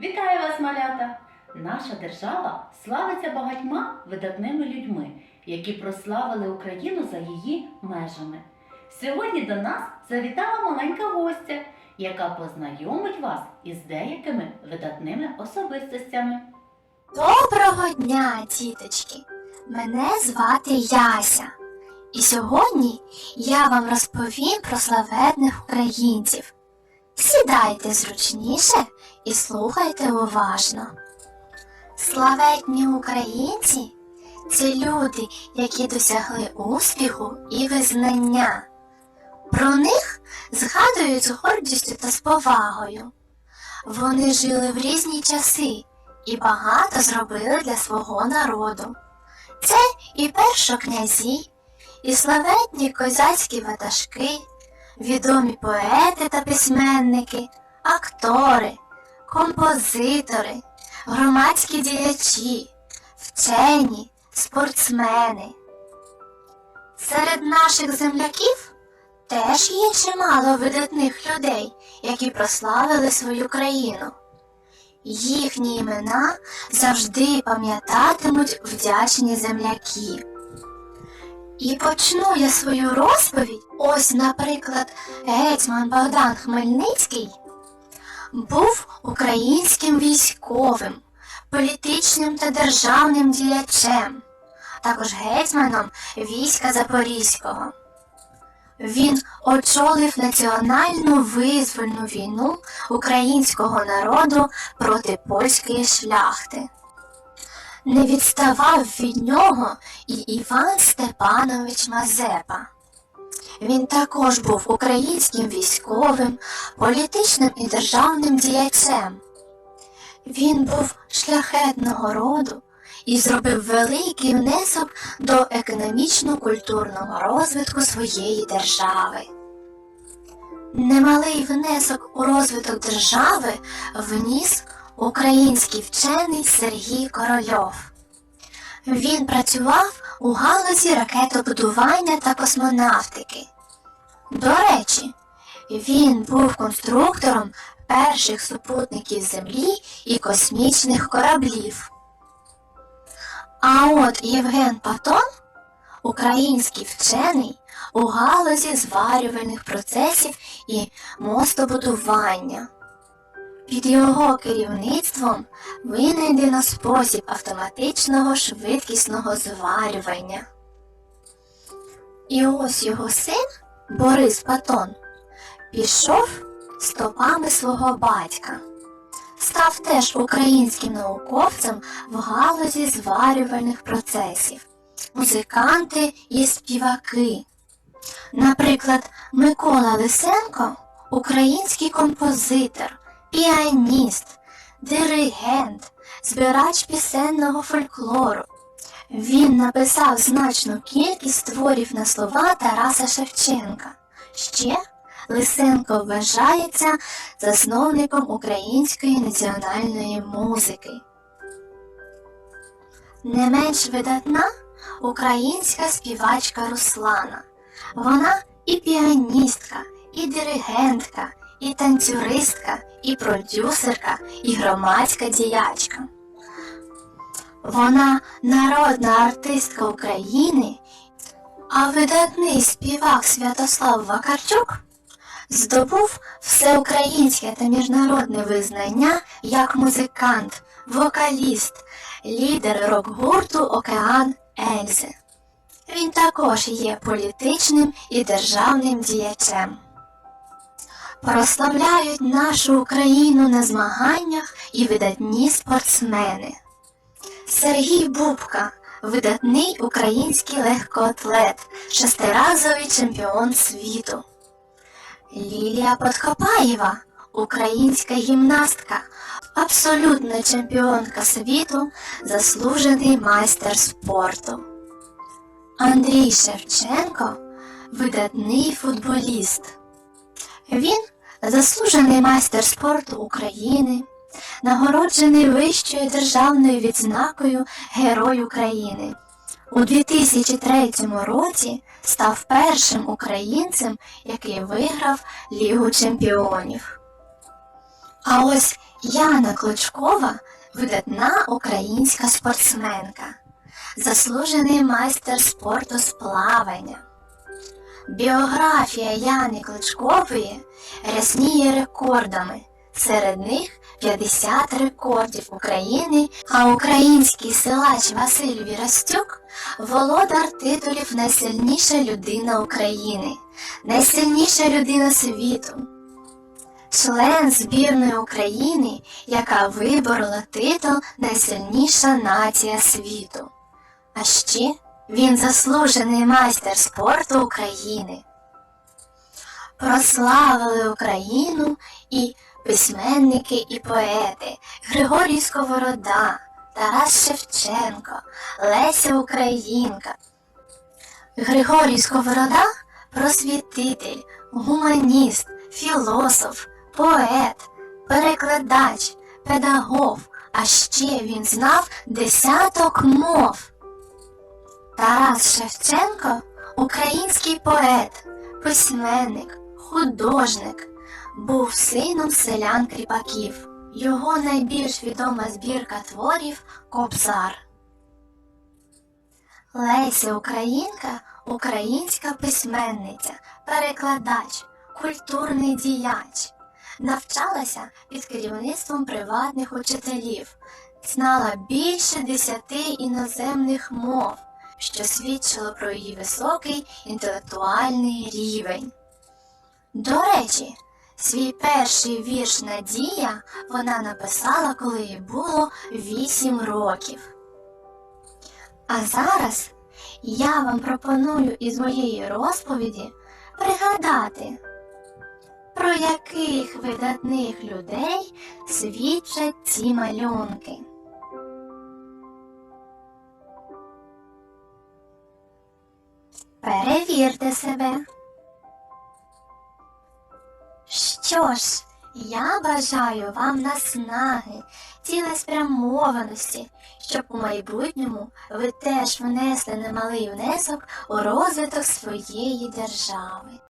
Вітаю вас, малята! Наша держава славиться багатьма видатними людьми, які прославили Україну за її межами. Сьогодні до нас завітала маленька гостя, яка познайомить вас із деякими видатними особистостями. Доброго дня, діточки! Мене звати Яся. І сьогодні я вам розповім про славетних українців. Сідайте зручніше і слухайте уважно. Славетні українці це люди, які досягли успіху і визнання. Про них згадують з гордістю та з повагою. Вони жили в різні часи і багато зробили для свого народу. Це і першокнязі, і славетні козацькі ватажки, відомі поети та письменники, актори, композитори, громадські діячі, вчені, спортсмени. Серед наших земляків теж є чимало видатних людей, які прославили свою країну. Їхні імена завжди пам'ятатимуть вдячні земляки. І почну я свою розповідь. Ось, наприклад, гетьман Богдан Хмельницький був українським військовим, політичним та державним діячем, також гетьманом війська Запорізького. Він очолив національну визвольну війну українського народу проти польської шляхти. Не відставав від нього і Іван Степанович Мазепа. Він також був українським військовим, політичним і державним діячем. Він був шляхетного роду і зробив великий внесок до економічно-культурного розвитку своєї держави. Немалий внесок у розвиток держави вніс український вчений Сергій Корольов. Він працював у галузі ракетобудування та космонавтики. До речі, він був конструктором перших супутників Землі і космічних кораблів. А от Євген Патон, український вчений у галузі зварювальних процесів і мостобудування. Під його керівництвом винайдено спосіб автоматичного швидкісного зварювання. І ось його син Борис Патон пішов стопами свого батька став теж українським науковцем в галузі зварювальних процесів, музиканти і співаки. Наприклад, Микола Лисенко український композитор, піаніст, диригент, збирач пісенного фольклору. Він написав значну кількість творів на слова Тараса Шевченка. Ще Лисенко вважається засновником української національної музики. Не менш видатна українська співачка Руслана. Вона і піаністка, і диригентка, і танцюристка, і продюсерка, і громадська діячка. Вона народна артистка України, а видатний співак Святослав Вакарчук здобув всеукраїнське та міжнародне визнання як музикант, вокаліст, лідер рок-гурту Океан Ельзи. Він також є політичним і державним діячем. Прославляють нашу Україну на змаганнях і видатні спортсмени. Сергій Бубка видатний український легкоатлет, шестиразовий чемпіон світу. Лілія Подкопаєва, українська гімнастка, абсолютна чемпіонка світу, заслужений майстер спорту. Андрій Шевченко видатний футболіст. Він заслужений майстер спорту України, нагороджений вищою державною відзнакою Герой України. У 2003 році став першим українцем, який виграв Лігу чемпіонів. А ось Яна Клочкова видатна українська спортсменка, заслужений майстер спорту з плавання. Біографія Яни Кличкової рясніє рекордами. Серед них 50 рекордів України, а український силач Василь Вірастюк володар титулів Найсильніша людина України, найсильніша людина світу, член збірної України, яка виборола титул Найсильніша нація світу. А ще він заслужений майстер спорту України. Прославили Україну і письменники і поети Григорій Сковорода, Тарас Шевченко, Леся Українка. Григорій Сковорода просвітитель, гуманіст, філософ, поет, перекладач, педагог, а ще він знав десяток мов. Тарас Шевченко український поет, письменник, художник, був сином селян кріпаків. Його найбільш відома збірка творів Кобзар. Леся Українка українська письменниця, перекладач, культурний діяч. Навчалася під керівництвом приватних учителів, знала більше десяти іноземних мов що свідчило про її високий інтелектуальний рівень. До речі, свій перший вірш Надія вона написала, коли їй було 8 років. А зараз я вам пропоную із моєї розповіді пригадати, про яких видатних людей свідчать ці малюнки. Перевірте себе. Що ж, я бажаю вам наснаги, цілеспрямованості, щоб у майбутньому ви теж внесли немалий внесок у розвиток своєї держави.